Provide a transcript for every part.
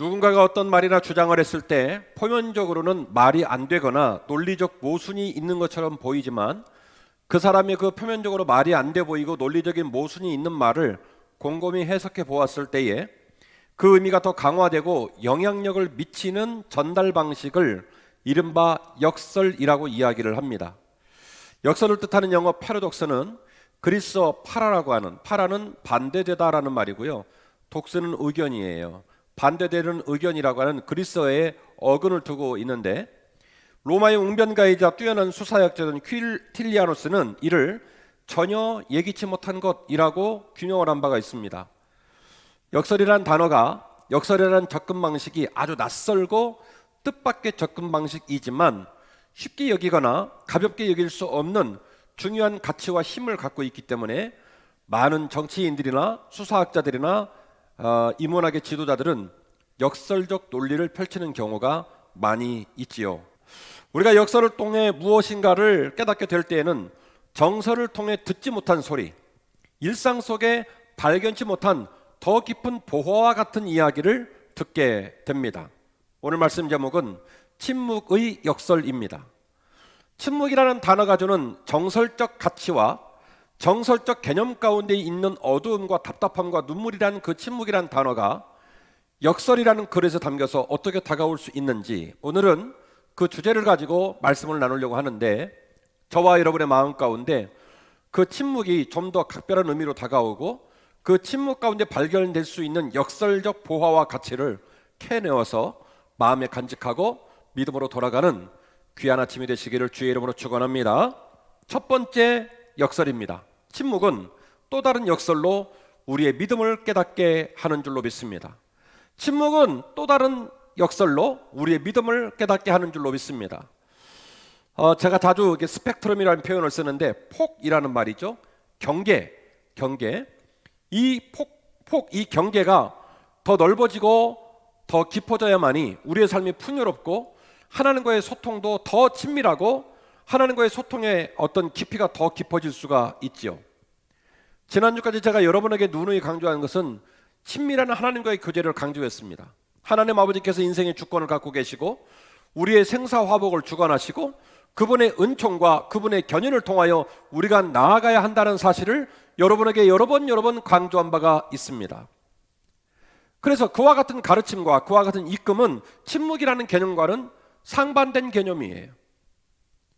누군가가 어떤 말이나 주장을 했을 때 표면적으로는 말이 안 되거나 논리적 모순이 있는 것처럼 보이지만 그 사람이 그 표면적으로 말이 안 돼 보이고 논리적인 모순이 있는 말을 곰곰이 해석해 보았을 때에 그 의미가 더 강화되고 영향력을 미치는 전달 방식을 이른바 역설이라고 이야기를 합니다. 역설을 뜻하는 영어 패러독스는 그리스어 파라라고 하는 파라는 반대되다라는 말이고요. 독스는 의견이에요. 반대되는 의견이라고 하는 그리스어의 어근을 두고 있는데 로마의 웅변가이자 뛰어난 수사학자던 퀼틸리아노스는 이를 전혀 예기치 못한 것이라고 규명을 한 바가 있습니다. 역설이란 단어가 역설이라는 접근 방식이 아주 낯설고 뜻밖의 접근 방식이지만 쉽게 여기거나 가볍게 여길 수 없는 중요한 가치와 힘을 갖고 있기 때문에 많은 정치인들이나 수사학자들이나 어, 인문학의 지도자들은 역설적 논리를 펼치는 경우가 많이 있지요. 우리가 역설을 통해 무엇인가를 깨닫게 될 때에는 정설을 통해 듣지 못한 소리, 일상 속에 발견치 못한 더 깊은 보화와 같은 이야기를 듣게 됩니다. 오늘 말씀 제목은 침묵의 역설입니다. 침묵이라는 단어가 주는 정설적 가치와 정설적 개념 가운데 있는 어두움과 답답함과 눈물이라는 그 침묵이라는 단어가 역설이라는 글에서 담겨서 어떻게 다가올 수 있는지 오늘은 그 주제를 가지고 말씀을 나누려고 하는데 저와 여러분의 마음 가운데 그 침묵이 좀 더 각별한 의미로 다가오고 그 침묵 가운데 발견될 수 있는 역설적 보화와 가치를 캐내어서 마음에 간직하고 믿음으로 돌아가는 귀한 아침이 되시기를 주의 이름으로 축원합니다. 첫 번째 역설입니다. 침묵은 또 다른 역설로 우리의 믿음을 깨닫게 하는 줄로 믿습니다. 침묵은 또 다른 역설로 우리의 믿음을 깨닫게 하는 줄로 믿습니다. 어, 제가 자주 스펙트럼이라는 표현을 쓰는데 폭이라는 말이죠. 경계, 경계. 이 폭, 폭, 이 경계가 더 넓어지고 더 깊어져야만이 우리의 삶이 풍요롭고 하나님과의 소통도 더 친밀하고 하나님과의 소통의 어떤 깊이가 더 깊어질 수가 있지요. 지난주까지 제가 여러분에게 누누이 강조한 것은 친밀한 하나님과의 교제를 강조했습니다. 하나님 아버지께서 인생의 주권을 갖고 계시고 우리의 생사화복을 주관하시고 그분의 은총과 그분의 견인을 통하여 우리가 나아가야 한다는 사실을 여러분에게 여러 번 여러 번 강조한 바가 있습니다. 그래서 그와 같은 가르침과 그와 같은 입금은 침묵이라는 개념과는 상반된 개념이에요.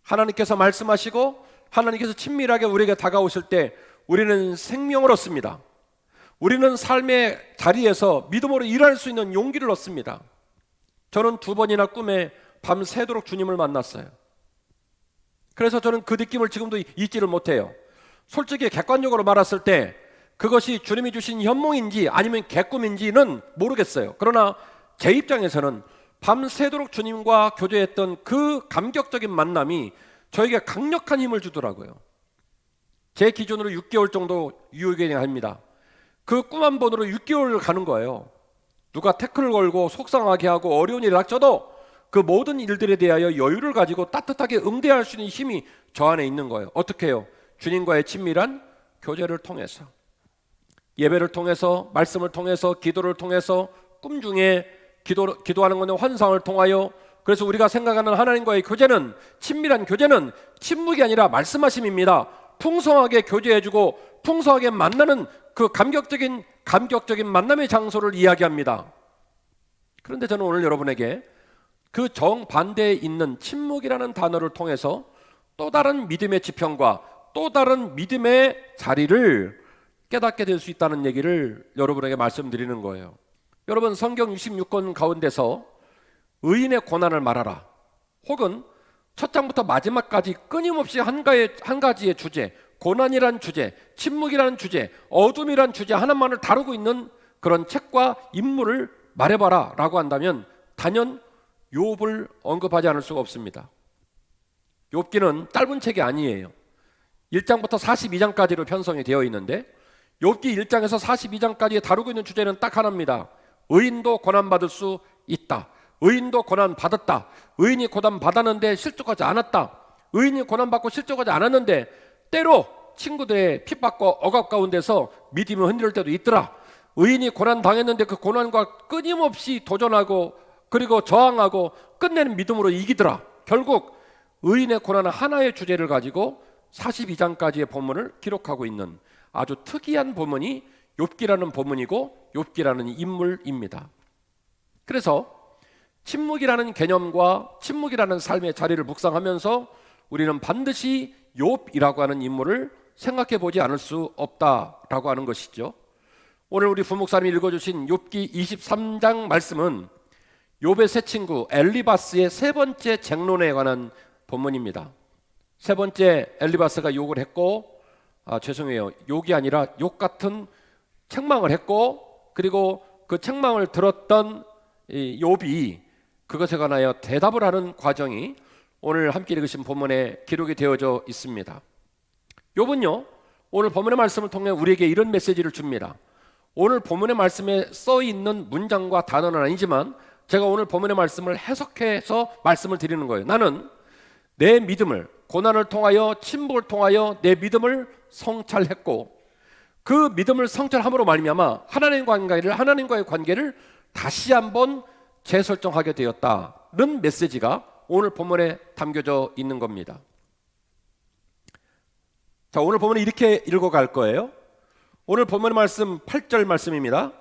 하나님께서 말씀하시고 하나님께서 친밀하게 우리에게 다가오실 때 우리는 생명을 얻습니다. 우리는 삶의 자리에서 믿음으로 일할 수 있는 용기를 얻습니다. 저는 두 번이나 꿈에 밤새도록 주님을 만났어요. 그래서 저는 그 느낌을 지금도 잊지를 못해요. 솔직히 객관적으로 말했을 때 그것이 주님이 주신 현몽인지 아니면 개꿈인지는 모르겠어요. 그러나 제 입장에서는 밤새도록 주님과 교제했던 그 감격적인 만남이 저에게 강력한 힘을 주더라고요. 제 기준으로 6개월 정도 유효기간이 합니다. 그 꿈 한 번으로 6개월을 가는 거예요. 누가 태클을 걸고 속상하게 하고 어려운 일을 닥쳐도 그 모든 일들에 대하여 여유를 가지고 따뜻하게 응대할 수 있는 힘이 저 안에 있는 거예요. 어떻게 해요? 주님과의 친밀한 교제를 통해서 예배를 통해서 말씀을 통해서 기도를 통해서 꿈 중에 기도 기도하는 것은 환상을 통하여 그래서 우리가 생각하는 하나님과의 교제는 친밀한 교제는 침묵이 아니라 말씀하심입니다. 풍성하게 교제해주고 풍성하게 만나는 그 감격적인 감격적인 만남의 장소를 이야기합니다. 그런데 저는 오늘 여러분에게 그 정반대에 있는 침묵이라는 단어를 통해서 또 다른 믿음의 지평과 또 다른 믿음의 자리를 깨닫게 될 수 있다는 얘기를 여러분에게 말씀드리는 거예요. 여러분 성경 66권 가운데서 의인의 고난을 말하라. 혹은 첫 장부터 마지막까지 끊임없이 한, 가지, 한 가지의 주제, 고난이란 주제, 침묵이라는 주제, 어둠이란 주제 하나만을 다루고 있는 그런 책과 인물을 말해봐라 라고 한다면 단연 욥을 언급하지 않을 수가 없습니다. 욥기는 짧은 책이 아니에요. 1장부터 42장까지로 편성이 되어 있는데 욥기 1장에서 42장까지 다루고 있는 주제는 딱 하나입니다. 의인도 고난 받을 수 있다. 의인도 고난 받았다. 의인이 고난 받았는데 실족하지 않았다. 의인이 고난 받고 실족하지 않았는데 때로 친구들의 핍박과 억압 가운데서 믿음이 흔들릴 때도 있더라. 의인이 고난 당했는데 그 고난과 끊임없이 도전하고 그리고 저항하고 끝내는 믿음으로 이기더라. 결국 의인의 고난은 하나의 주제를 가지고 42장까지의 본문을 기록하고 있는 아주 특이한 본문이 욥기라는 본문이고 욥기라는 인물입니다. 그래서 침묵이라는 개념과 침묵이라는 삶의 자리를 묵상하면서 우리는 반드시 욥이라고 하는 인물을 생각해 보지 않을 수 없다라고 하는 것이죠. 오늘 우리 부목사님이 읽어주신 욥기 23장 말씀은 욥의 새 친구 엘리바스의 세 번째 쟁론에 관한 본문입니다. 세 번째 엘리바스가 욕을 했고 아, 죄송해요 욕이 아니라 욕 같은 책망을 했고 그리고 그 책망을 들었던 이 욥이 그것에 관하여 대답을 하는 과정이 오늘 함께 읽으신 본문에 기록이 되어져 있습니다. 욥은요 오늘 본문의 말씀을 통해 우리에게 이런 메시지를 줍니다. 오늘 본문의 말씀에 써 있는 문장과 단어는 아니지만 제가 오늘 본문의 말씀을 해석해서 말씀을 드리는 거예요. 나는 내 믿음을 고난을 통하여 침묵을 통하여 내 믿음을 성찰했고 그 믿음을 성찰함으로 말미암아 하나님과 관계를 하나님과의 관계를 다시 한번 재설정하게 되었다는 메시지가 오늘 본문에 담겨져 있는 겁니다. 자, 오늘 본문은 이렇게 읽어 갈 거예요. 오늘 본문 말씀 8절 말씀입니다.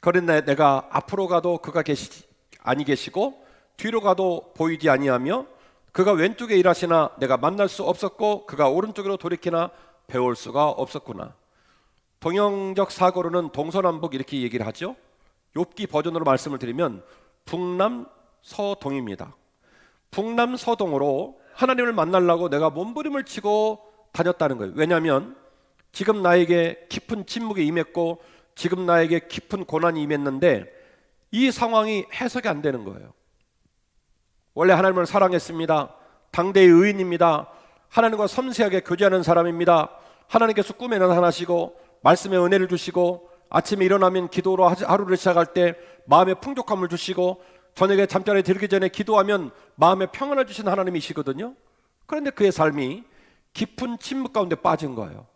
그런데 내가 앞으로 가도 그가 계시 아니 계시고 뒤로 가도 보이지 아니하며 그가 왼쪽에 일하시나 내가 만날 수 없었고 그가 오른쪽으로 돌이키나 배울 수가 없었구나. 동영적 사고로는 동서남북 이렇게 얘기를 하죠. 욥기 버전으로 말씀을 드리면 북남 서동입니다. 북남 서동으로 하나님을 만나려고 내가 몸부림을 치고 다녔다는 거예요. 왜냐하면 지금 나에게 깊은 침묵이 임했고 지금 나에게 깊은 고난이 임했는데 이 상황이 해석이 안 되는 거예요. 원래 하나님을 사랑했습니다. 당대의 의인입니다. 하나님과 섬세하게 교제하는 사람입니다. 하나님께서 꿈에 나타나시고 말씀의 은혜를 주시고 아침에 일어나면 기도로 하루를 시작할 때 마음의 풍족함을 주시고 저녁에 잠자리에 들기 전에 기도하면 마음의 평안을 주신 하나님이시거든요. 그런데 그의 삶이 깊은 침묵 가운데 빠진 거예요.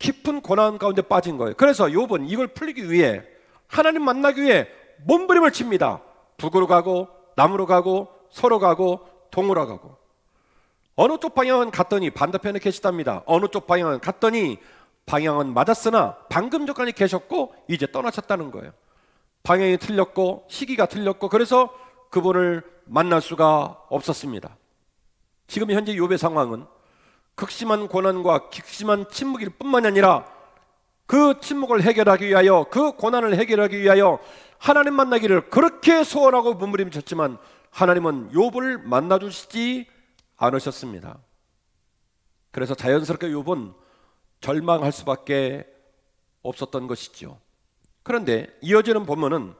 깊은 고난 가운데 빠진 거예요. 그래서 욥은 이걸 풀리기 위해 하나님 만나기 위해 몸부림을 칩니다. 북으로 가고 남으로 가고 서로 가고 동으로 가고 어느 쪽 방향은 갔더니 반대편에 계시답니다. 어느 쪽 방향은 갔더니 방향은 맞았으나 방금 전까지 계셨고 이제 떠나셨다는 거예요. 방향이 틀렸고 시기가 틀렸고 그래서 그분을 만날 수가 없었습니다. 지금 현재 욥의 상황은 극심한 고난과 극심한 침묵일 뿐만이 아니라 그 침묵을 해결하기 위하여 그 고난을 해결하기 위하여 하나님 만나기를 그렇게 소원하고 몸부림쳤지만 하나님은 욥을 만나 주시지 않으셨습니다. 그래서 자연스럽게 욥은 절망할 수밖에 없었던 것이죠. 그런데 이어지는 본문은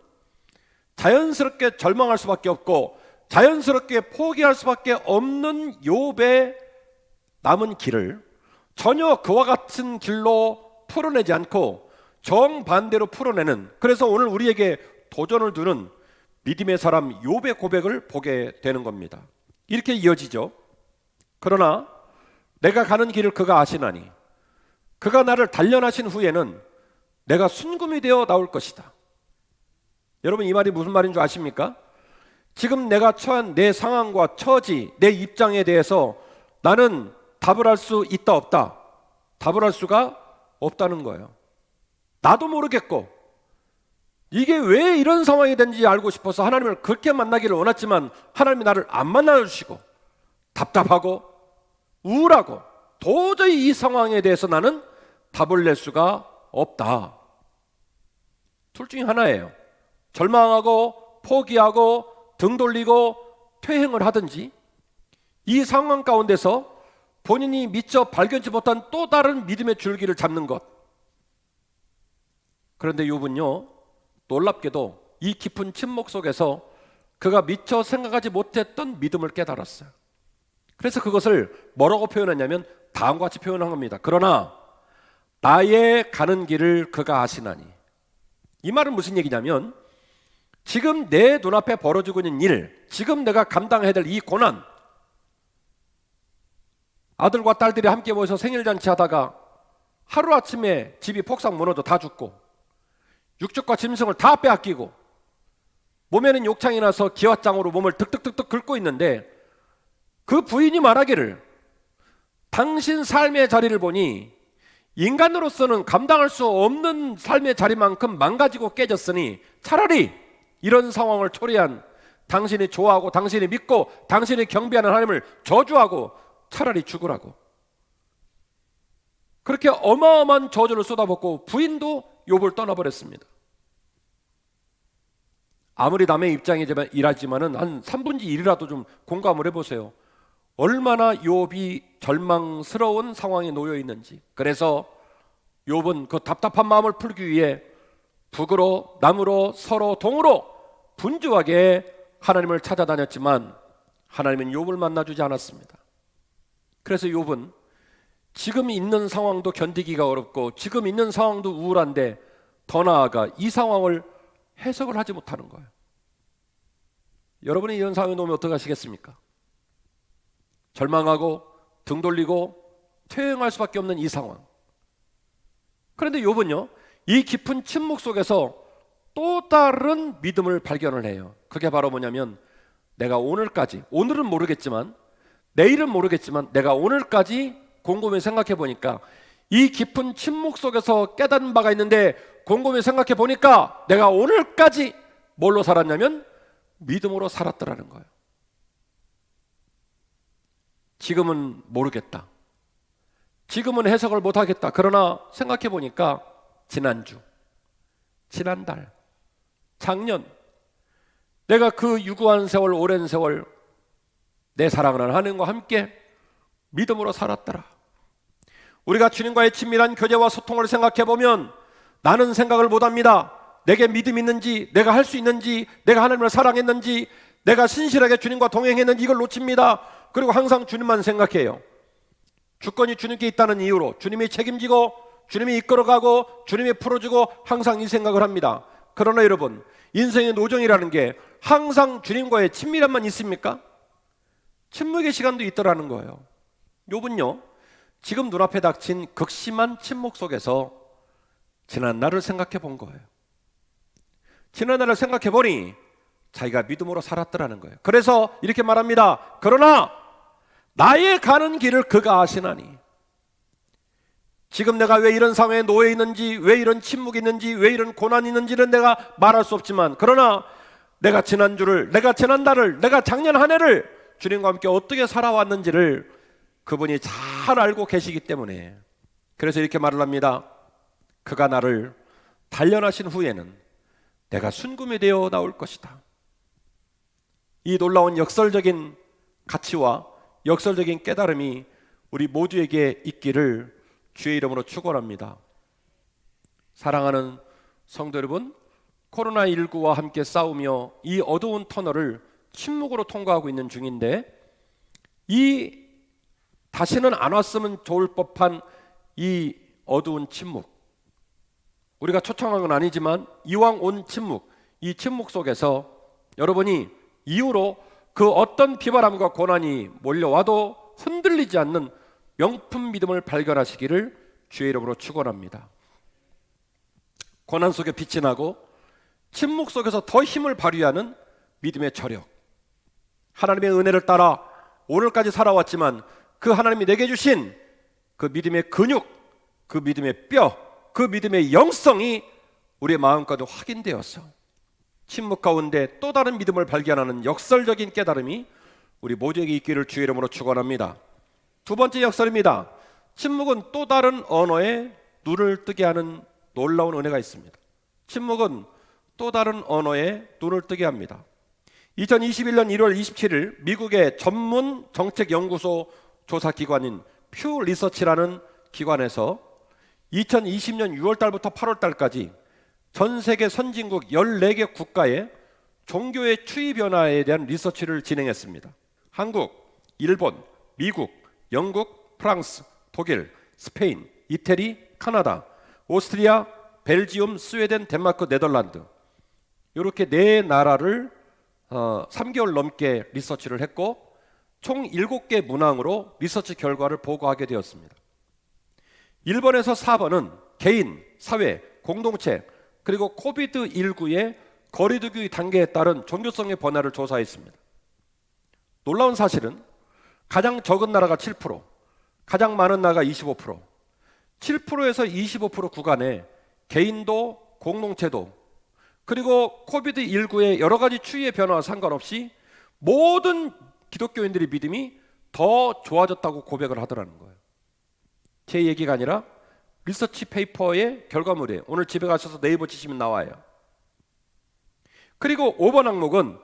자연스럽게 절망할 수밖에 없고 자연스럽게 포기할 수밖에 없는 욥의 남은 길을 전혀 그와 같은 길로 풀어내지 않고 정반대로 풀어내는 그래서 오늘 우리에게 도전을 두는 믿음의 사람 욥의 고백을 보게 되는 겁니다. 이렇게 이어지죠. 그러나 내가 가는 길을 그가 아시나니 그가 나를 단련하신 후에는 내가 순금이 되어 나올 것이다. 여러분 이 말이 무슨 말인 줄 아십니까? 지금 내가 처한 내 상황과 처지, 내 입장에 대해서 나는 답을 할 수 있다 없다. 답을 할 수가 없다는 거예요. 나도 모르겠고 이게 왜 이런 상황이 된지 알고 싶어서 하나님을 그렇게 만나기를 원했지만 하나님이 나를 안 만나 주시고 답답하고 우울하고 도저히 이 상황에 대해서 나는 답을 낼 수가 없다. 둘 중에 하나예요. 절망하고 포기하고 등 돌리고 퇴행을 하든지 이 상황 가운데서 본인이 미처 발견치 못한 또 다른 믿음의 줄기를 잡는 것. 그런데 욥은요 놀랍게도 이 깊은 침묵 속에서 그가 미처 생각하지 못했던 믿음을 깨달았어요. 그래서 그것을 뭐라고 표현했냐면 다음과 같이 표현한 겁니다. 그러나 나의 가는 길을 그가 아시나니 이 말은 무슨 얘기냐면 지금 내 눈앞에 벌어지고 있는 일, 지금 내가 감당해야 될 이 고난, 아들과 딸들이 함께 모여서 생일 잔치 하다가 하루 아침에 집이 폭삭 무너져 다 죽고 육적과 짐승을 다 빼앗기고 몸에는 욕창이 나서 기와장으로 몸을 득득득득 긁고 있는데 그 부인이 말하기를 당신 삶의 자리를 보니 인간으로서는 감당할 수 없는 삶의 자리만큼 망가지고 깨졌으니 차라리 이런 상황을 초래한 당신이 좋아하고 당신이 믿고 당신이 경배하는 하나님을 저주하고 차라리 죽으라고 그렇게 어마어마한 저주를 쏟아붓고 부인도 욥을 떠나버렸습니다. 아무리 남의 입장이지만 일하지만은 한 3분의 1이라도 좀 공감을 해보세요. 얼마나 욥이 절망스러운 상황에 놓여 있는지. 그래서 욥은 그 답답한 마음을 풀기 위해 북으로 남으로 서로 동으로 분주하게 하나님을 찾아다녔지만 하나님은 욥을 만나 주지 않았습니다. 그래서 욥은 지금 있는 상황도 견디기가 어렵고 지금 있는 상황도 우울한데 더 나아가 이 상황을 해석을 하지 못하는 거예요. 여러분이 이런 상황에 놓으면 어떡하시겠습니까? 절망하고 등 돌리고 퇴행할 수밖에 없는 이 상황. 그런데 욥은요, 이 깊은 침묵 속에서 또 다른 믿음을 발견을 해요. 그게 바로 뭐냐면 내가 오늘까지, 오늘은 모르겠지만, 내일은 모르겠지만, 내가 오늘까지 곰곰이 생각해 보니까 이 깊은 침묵 속에서 깨닫는 바가 있는데 곰곰이 생각해 보니까 내가 오늘까지 뭘로 살았냐면 믿음으로 살았더라는 거예요. 지금은 모르겠다. 지금은 해석을 못 하겠다. 그러나 생각해 보니까 지난주, 지난달, 작년 내가 그 유구한 세월, 오랜 세월 내 사랑하는 하나님과 함께 믿음으로 살았더라. 우리가 주님과의 친밀한 교제와 소통을 생각해 보면 나는 생각을 못 합니다. 내게 믿음 있는지, 내가 할 수 있는지, 내가 하나님을 사랑했는지, 내가 신실하게 주님과 동행했는지 이걸 놓칩니다. 그리고 항상 주님만 생각해요. 주권이 주님께 있다는 이유로 주님이 책임지고 주님이 이끌어가고 주님이 풀어주고 항상 이 생각을 합니다. 그러나 여러분, 인생의 노정이라는 게 항상 주님과의 친밀함만 있습니까? 침묵의 시간도 있더라는 거예요. 요분요, 지금 눈앞에 닥친 극심한 침묵 속에서 지난 날을 생각해 본 거예요. 지난 날을 생각해 보니 자기가 믿음으로 살았더라는 거예요. 그래서 이렇게 말합니다. 그러나 나의 가는 길을 그가 아시나니 지금 내가 왜 이런 상황에 놓여 있는지, 왜 이런 침묵이 있는지, 왜 이런 고난이 있는지는 내가 말할 수 없지만 그러나 내가 지난주를, 내가 지난달을, 내가 작년 한 해를 주님과 함께 어떻게 살아왔는지를 그분이 잘 알고 계시기 때문에 그래서 이렇게 말을 합니다. 그가 나를 단련하신 후에는 내가 순금이 되어 나올 것이다. 이 놀라운 역설적인 가치와 역설적인 깨달음이 우리 모두에게 있기를 주의 이름으로 축원합니다. 사랑하는 성도 여러분, 코로나19와 함께 싸우며 이 어두운 터널을 침묵으로 통과하고 있는 중인데 이 다시는 안 왔으면 좋을 법한 이 어두운 침묵. 우리가 초청한 건 아니지만 이왕 온 침묵, 이 침묵 속에서 여러분이 이후로 그 어떤 비바람과 고난이 몰려와도 흔들리지 않는 명품 믿음을 발견하시기를 주의 이름으로 축원합니다. 고난 속에 빛이 나고 침묵 속에서 더 힘을 발휘하는 믿음의 저력. 하나님의 은혜를 따라 오늘까지 살아왔지만 그 하나님이 내게 주신 그 믿음의 근육, 그 믿음의 뼈, 그 믿음의 영성이 우리의 마음과도 확인되었어. 침묵 가운데 또 다른 믿음을 발견하는 역설적인 깨달음이 우리 모두에게 있기를 주의 이름으로 축원합니다. 두 번째 역설입니다. 침묵은 또 다른 언어에 눈을 뜨게 하는 놀라운 은혜가 있습니다. 침묵은 또 다른 언어에 눈을 뜨게 합니다. 2021년 1월 27일 미국의 전문 정책 연구소 조사 기관인 퓨 리서치라는 기관에서 2020년 6월 달부터 8월 달까지 전 세계 선진국 14개 국가의 종교의 추이 변화에 대한 리서치를 진행했습니다. 한국, 일본, 미국, 영국, 프랑스, 독일, 스페인, 이태리, 카나다, 오스트리아, 벨지움, 스웨덴, 덴마크, 네덜란드 이렇게 네 나라를 어, 3개월 넘게 리서치를 했고 총 7개 문항으로 리서치 결과를 보고하게 되었습니다. 1번에서 4번은 개인, 사회, 공동체, 그리고 코비드 19의 거리두기 단계에 따른 종교성의 변화를 조사했습니다. 놀라운 사실은 가장 적은 나라가 7%, 가장 많은 나라가 25%, 7%에서 25% 구간에 개인도 공동체도 그리고 코비드 19의 여러 가지 추위의 변화와 상관없이 모든 기독교인들의 믿음이 더 좋아졌다고 고백을 하더라는 거예요. 제 얘기가 아니라 리서치 페이퍼의 결과물이에요. 오늘 집에 가셔서 네이버 치시면 나와요. 그리고 5번 항목은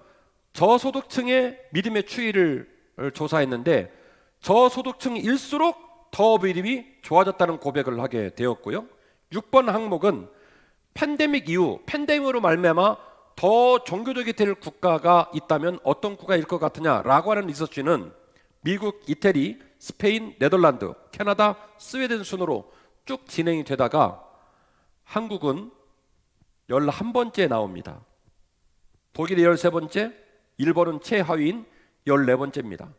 저소득층의 믿음의 추이를 조사했는데 저소득층일수록 더 믿음이 좋아졌다는 고백을 하게 되었고요. 6번 항목은 팬데믹 이후 팬데믹으로 말미암아 더 종교적이 될 국가가 있다면 어떤 국가일 것 같으냐라고 하는 리서치는 미국, 이태리, 스페인, 네덜란드, 캐나다, 스웨덴 순으로 쭉 진행이 되다가 한국은 11번째 나옵니다. 독일이 13번째, 일본은 최하위인 14번째입니다.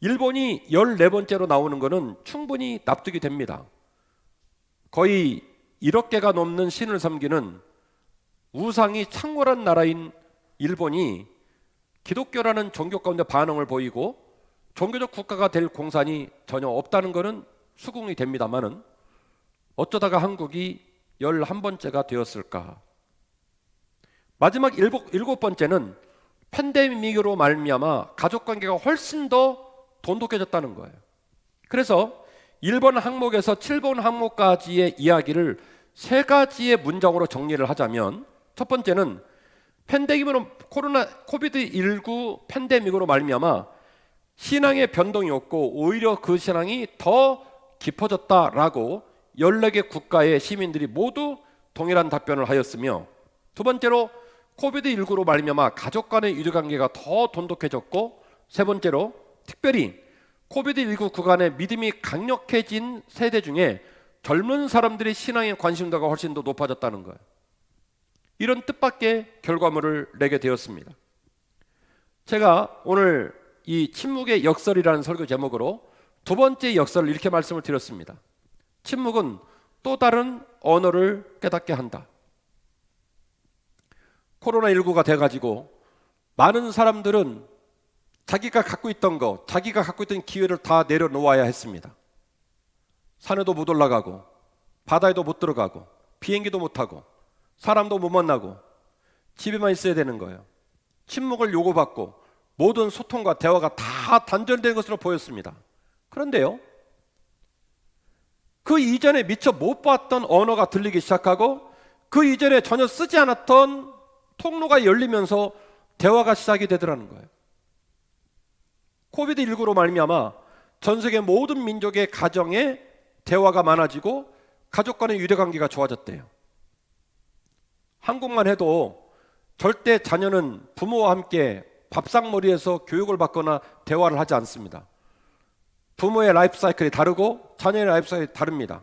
일본이 14번째로 나오는 것은 충분히 납득이 됩니다. 거의 1억 개가 넘는 신을 섬기는 우상이 창궐한 나라인 일본이 기독교라는 종교 가운데 반응을 보이고 종교적 국가가 될 공산이 전혀 없다는 것은 수긍이 됩니다만은 어쩌다가 한국이 11번째가 되었을까? 마지막 일곱, 일곱 번째는 팬데믹으로 말미암아 가족 관계가 훨씬 더 돈독해졌다는 거예요. 그래서 1번 항목에서 7번 항목까지의 이야기를 세 가지의 문장으로 정리를 하자면 첫 번째는 팬데믹으로 코로나 코비드 19 팬데믹으로 말미암아 신앙의 변동이 없고 오히려 그 신앙이 더 깊어졌다라고 14개 국가의 시민들이 모두 동일한 답변을 하였으며 두 번째로 코비드 19로 말미암아 가족 간의 유대 관계가 더 돈독해졌고 세 번째로 특별히 코비드19 구간의 믿음이 강력해진 세대 중에 젊은 사람들의 신앙의 관심도가 훨씬 더 높아졌다는 거예요. 이런 뜻밖의 결과물을 내게 되었습니다. 제가 오늘 이 침묵의 역설이라는 설교 제목으로 두 번째 역설을 이렇게 말씀을 드렸습니다. 침묵은 또 다른 언어를 깨닫게 한다. 코로나19가 돼가지고 많은 사람들은 자기가 갖고 있던 거, 자기가 갖고 있던 기회를 다 내려놓아야 했습니다. 산에도 못 올라가고, 바다에도 못 들어가고, 비행기도 못 타고, 사람도 못 만나고, 집에만 있어야 되는 거예요. 침묵을 요구받고, 모든 소통과 대화가 다 단절된 것으로 보였습니다. 그런데요, 그 이전에 미처 못 봤던 언어가 들리기 시작하고, 그 이전에 전혀 쓰지 않았던 통로가 열리면서 대화가 시작이 되더라는 거예요. 코비드 19로 말미암아 전 세계 모든 민족의 가정에 대화가 많아지고 가족 간의 유대 관계가 좋아졌대요. 한국만 해도 절대 자녀는 부모와 함께 밥상머리에서 교육을 받거나 대화를 하지 않습니다. 부모의 라이프 사이클이 다르고 자녀의 라이프 사이클이 다릅니다.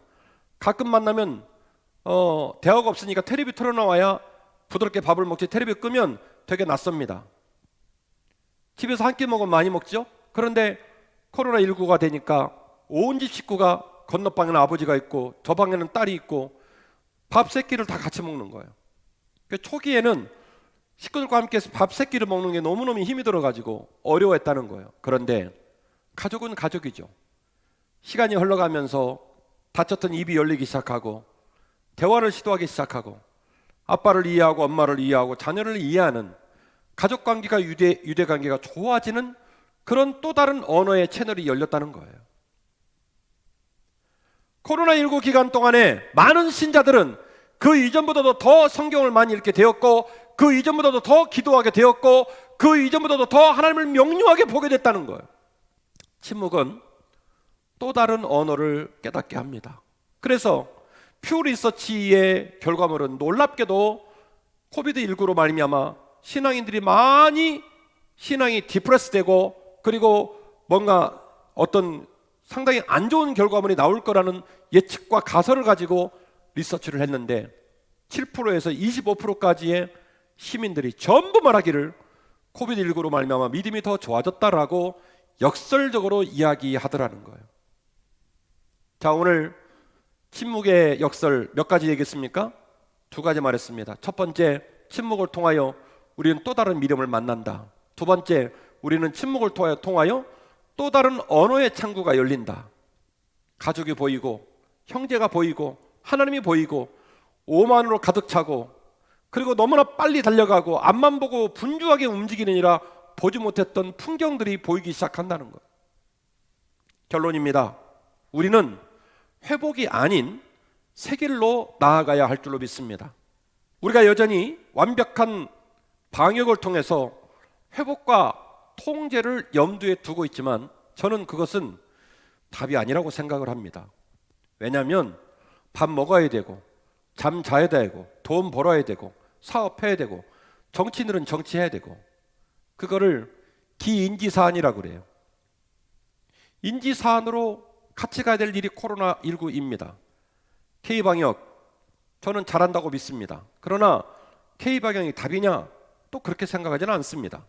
가끔 만나면 어, 대화가 없으니까 테레비 틀어놓아야 부드럽게 밥을 먹지 테레비 끄면 되게 낯섭니다. 집에서 한 끼 먹으면 많이 먹죠? 그런데 코로나19가 되니까 온 집 식구가 건너방에는 아버지가 있고 저 방에는 딸이 있고 밥 세 끼를 다 같이 먹는 거예요. 그 초기에는 식구들과 함께 밥 세 끼를 먹는 게 너무너무 힘이 들어가지고 어려워했다는 거예요. 그런데 가족은 가족이죠. 시간이 흘러가면서 다쳤던 입이 열리기 시작하고 대화를 시도하기 시작하고 아빠를 이해하고 엄마를 이해하고 자녀를 이해하는 가족 관계가 유대 유대 관계가 좋아지는 그런 또 다른 언어의 채널이 열렸다는 거예요. 코로나19 기간 동안에 많은 신자들은 그 이전보다도 더 성경을 많이 읽게 되었고 그 이전보다도 더 기도하게 되었고 그 이전보다도 더 하나님을 명료하게 보게 됐다는 거예요. 침묵은 또 다른 언어를 깨닫게 합니다. 그래서 퓨 리서치의 결과물은 놀랍게도 코비드 19로 말미암아 신앙인들이 많이 신앙이 디프레스되고 그리고 뭔가 어떤 상당히 안 좋은 결과물이 나올 거라는 예측과 가설을 가지고 리서치를 했는데 7%에서 25%까지의 시민들이 전부 말하기를 코비드 19로 말미암아 믿음이 더 좋아졌다라고 역설적으로 이야기하더라는 거예요. 자 오늘 침묵의 역설 몇 가지 얘기했습니까? 두 가지 말했습니다. 첫 번째, 침묵을 통하여 우리는 또 다른 믿음을 만난다. 두 번째, 우리는 침묵을 통하여, 통하여 또 다른 언어의 창구가 열린다. 가족이 보이고 형제가 보이고 하나님이 보이고 오만으로 가득 차고 그리고 너무나 빨리 달려가고 앞만 보고 분주하게 움직이느니라 보지 못했던 풍경들이 보이기 시작한다는 것. 결론입니다. 우리는 회복이 아닌 새 길로 나아가야 할 줄로 믿습니다. 우리가 여전히 완벽한 방역을 통해서 회복과 통제를 염두에 두고 있지만 저는 그것은 답이 아니라고 생각을 합니다. 왜냐하면 밥 먹어야 되고 잠 자야 되고 돈 벌어야 되고 사업해야 되고 정치인들은 정치해야 되고 그거를 기인지 사안이라고 그래요. 인지 사안으로 같이 가야 될 일이 코로나 19입니다. K 방역 저는 잘한다고 믿습니다. 그러나 K 방역이 답이냐? 또 그렇게 생각하지는 않습니다.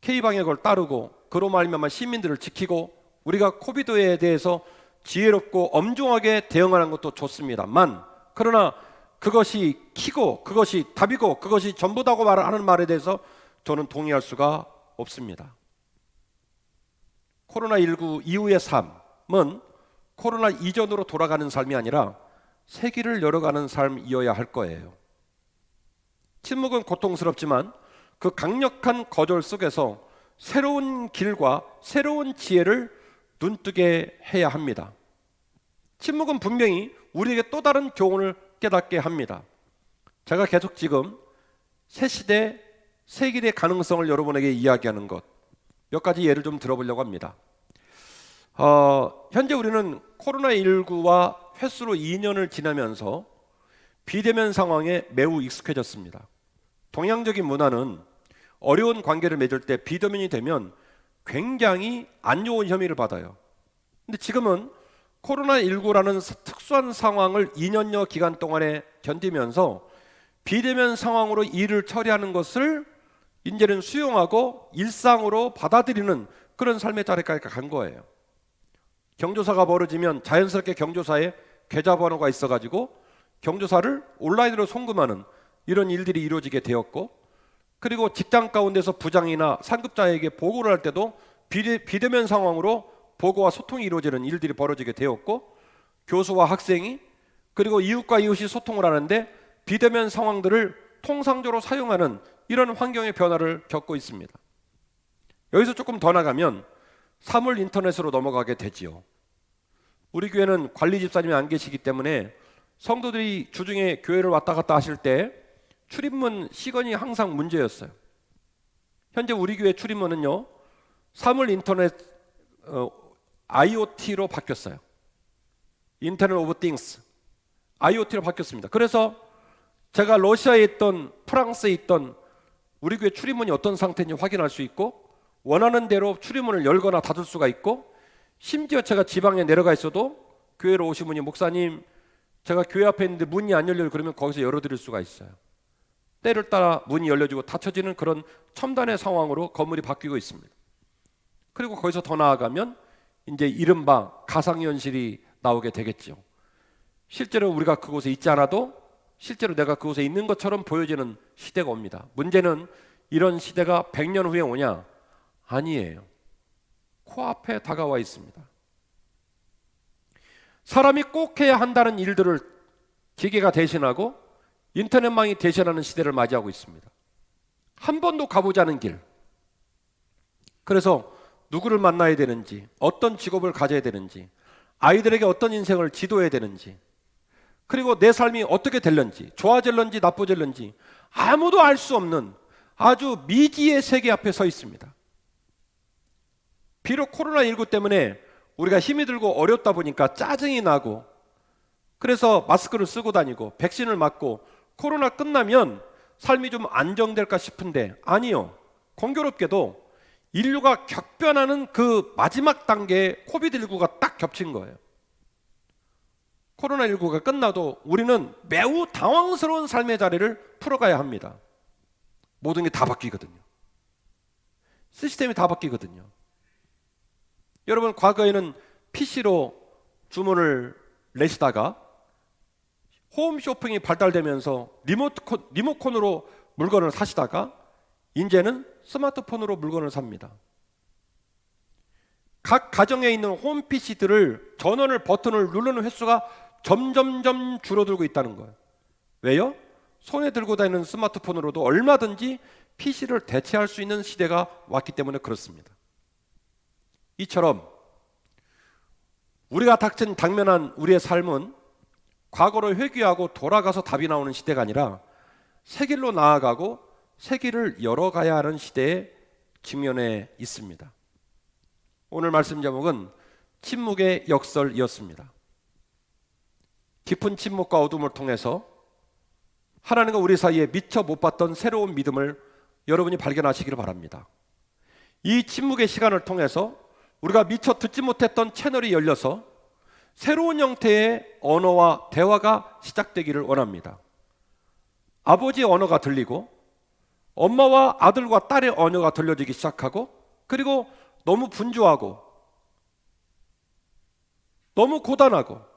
K 방역을 따르고 그로 말미암아 시민들을 지키고 우리가 코비드에 대해서 지혜롭고 엄중하게 대응하는 것도 좋습니다만 그러나 그것이 키고 그것이 답이고 그것이 전부다고 말하는 말에 대해서 저는 동의할 수가 없습니다. 코로나19 이후의 삶은 코로나 이전으로 돌아가는 삶이 아니라 세기를 열어가는 삶이어야 할 거예요. 침묵은 고통스럽지만 그 강력한 거절 속에서 새로운 길과 새로운 지혜를 눈뜨게 해야 합니다. 침묵은 분명히 우리에게 또 다른 교훈을 깨닫게 합니다. 제가 계속 지금 새 시대, 새 길의 가능성을 여러분에게 이야기하는 것 몇 가지 예를 좀 들어보려고 합니다. 어, 현재 우리는 코로나 19와 횟수로 2년을 지나면서 비대면 상황에 매우 익숙해졌습니다. 동양적인 문화는 어려운 관계를 맺을 때 비대면이 되면 굉장히 안 좋은 혐의를 받아요. 근데 지금은 코로나19라는 특수한 상황을 2년여 기간 동안에 견디면서 비대면 상황으로 일을 처리하는 것을 이제는 수용하고 일상으로 받아들이는 그런 삶의 자리까지 간 거예요. 경조사가 벌어지면 자연스럽게 경조사에 계좌 번호가 있어 가지고 경조사를 온라인으로 송금하는 이런 일들이 이루어지게 되었고 그리고 직장 가운데서 부장이나 상급자에게 보고를 할 때도 비대, 비대면 상황으로 보고와 소통이 이루어지는 일들이 벌어지게 되었고 교수와 학생이 그리고 이웃과 이웃이 소통을 하는데 비대면 상황들을 통상적으로 사용하는 이런 환경의 변화를 겪고 있습니다. 여기서 조금 더 나가면 사물 인터넷으로 넘어가게 되지요. 우리 교회는 관리 집사님이 안 계시기 때문에 성도들이 주중에 교회를 왔다 갔다 하실 때 출입문 시건이 항상 문제였어요. 현재 우리 교회 출입문은요 사물 인터넷 어, IoT로 바뀌었어요. 인터넷 오브 띵스 IoT로 바뀌었습니다. 그래서 제가 러시아에 있던 프랑스에 있던 우리 교회 출입문이 어떤 상태인지 확인할 수 있고 원하는 대로 출입문을 열거나 닫을 수가 있고 심지어 제가 지방에 내려가 있어도 교회로 오신 분이 목사님 제가 교회 앞에 있는데 문이 안 열려요 그러면 거기서 열어드릴 수가 있어요. 때를 따라 문이 열려지고 닫혀지는 그런 첨단의 상황으로 건물이 바뀌고 있습니다. 그리고 거기서 더 나아가면 이제 이른바 가상현실이 나오게 되겠죠. 실제로 우리가 그곳에 있지 않아도 실제로 내가 그곳에 있는 것처럼 보여지는 시대가 옵니다. 문제는 이런 시대가 100년 후에 오냐? 아니에요. 코앞에 다가와 있습니다. 사람이 꼭 해야 한다는 일들을 기계가 대신하고 인터넷망이 대신하는 시대를 맞이하고 있습니다. 한 번도 가보지 않은 길. 그래서 누구를 만나야 되는지, 어떤 직업을 가져야 되는지, 아이들에게 어떤 인생을 지도해야 되는지, 그리고 내 삶이 어떻게 될런지, 좋아질런지 나빠질런지 아무도 알 수 없는 아주 미지의 세계 앞에 서 있습니다. 비록 코로나19 때문에 우리가 힘이 들고 어렵다 보니까 짜증이 나고 그래서 마스크를 쓰고 다니고 백신을 맞고 코로나 끝나면 삶이 좀 안정될까 싶은데 아니요. 공교롭게도 인류가 격변하는 그 마지막 단계에 코비드19가 딱 겹친 거예요. 코로나19가 끝나도 우리는 매우 당황스러운 삶의 자리를 풀어가야 합니다. 모든 게 다 바뀌거든요. 시스템이 다 바뀌거든요. 여러분 과거에는 PC로 주문을 내시다가 홈 쇼핑이 발달되면서 리모컨, 리모컨으로 물건을 사시다가 이제는 스마트폰으로 물건을 삽니다. 각 가정에 있는 홈 PC들을 전원을 버튼을 누르는 횟수가 점점점 줄어들고 있다는 거예요. 왜요? 손에 들고 다니는 스마트폰으로도 얼마든지 PC를 대체할 수 있는 시대가 왔기 때문에 그렇습니다. 이처럼 우리가 닥친 당면한 우리의 삶은 과거로 회귀하고 돌아가서 답이 나오는 시대가 아니라 새 길로 나아가고 새 길을 열어가야 하는 시대에 직면해 있습니다. 오늘 말씀 제목은 침묵의 역설이었습니다. 깊은 침묵과 어둠을 통해서 하나님과 우리 사이에 미처 못 봤던 새로운 믿음을 여러분이 발견하시기를 바랍니다. 이 침묵의 시간을 통해서 우리가 미처 듣지 못했던 채널이 열려서 새로운 형태의 언어와 대화가 시작되기를 원합니다. 아버지의 언어가 들리고 엄마와 아들과 딸의 언어가 들려지기 시작하고 그리고 너무 분주하고 너무 고단하고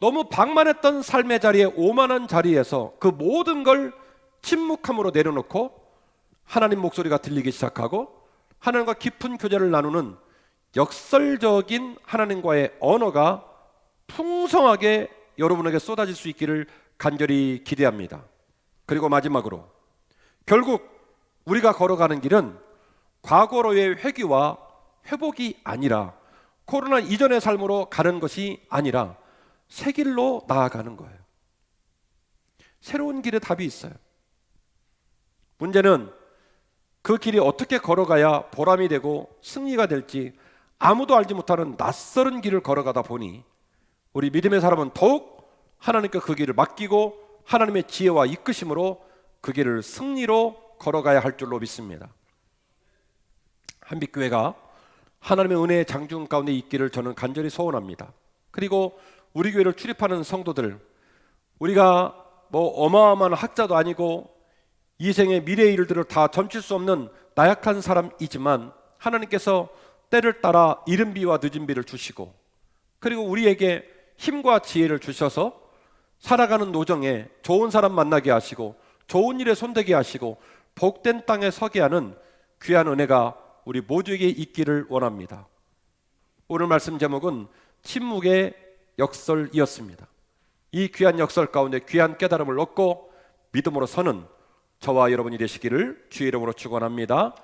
너무 방만했던 삶의 자리에 오만한 자리에서 그 모든 걸 침묵함으로 내려놓고 하나님 목소리가 들리기 시작하고 하나님과 깊은 교제를 나누는 역설적인 하나님과의 언어가 풍성하게 여러분에게 쏟아질 수 있기를 간절히 기대합니다. 그리고 마지막으로 결국 우리가 걸어가는 길은 과거로의 회귀와 회복이 아니라 코로나 이전의 삶으로 가는 것이 아니라 새 길로 나아가는 거예요. 새로운 길에 답이 있어요. 문제는 그 길이 어떻게 걸어가야 보람이 되고 승리가 될지 아무도 알지 못하는 낯설은 길을 걸어가다 보니 우리 믿음의 사람은 더욱 하나님께 그 길을 맡기고 하나님의 지혜와 이끄심으로 그 길을 승리로 걸어가야 할 줄로 믿습니다. 한빛교회가 하나님의 은혜의 장중 가운데 있기를 저는 간절히 소원합니다. 그리고 우리 교회를 출입하는 성도들, 우리가 뭐 어마어마한 학자도 아니고 이 생의 미래의 일들을 다 점칠 수 없는 나약한 사람이지만 하나님께서 때를 따라 이른 비와 늦은 비를 주시고 그리고 우리에게 힘과 지혜를 주셔서 살아가는 노정에 좋은 사람 만나게 하시고 좋은 일에 손대게 하시고 복된 땅에 서게 하는 귀한 은혜가 우리 모두에게 있기를 원합니다. 오늘 말씀 제목은 침묵의 역설이었습니다. 이 귀한 역설 가운데 귀한 깨달음을 얻고 믿음으로 서는 저와 여러분이 되시기를 주의 이름으로 축원합니다.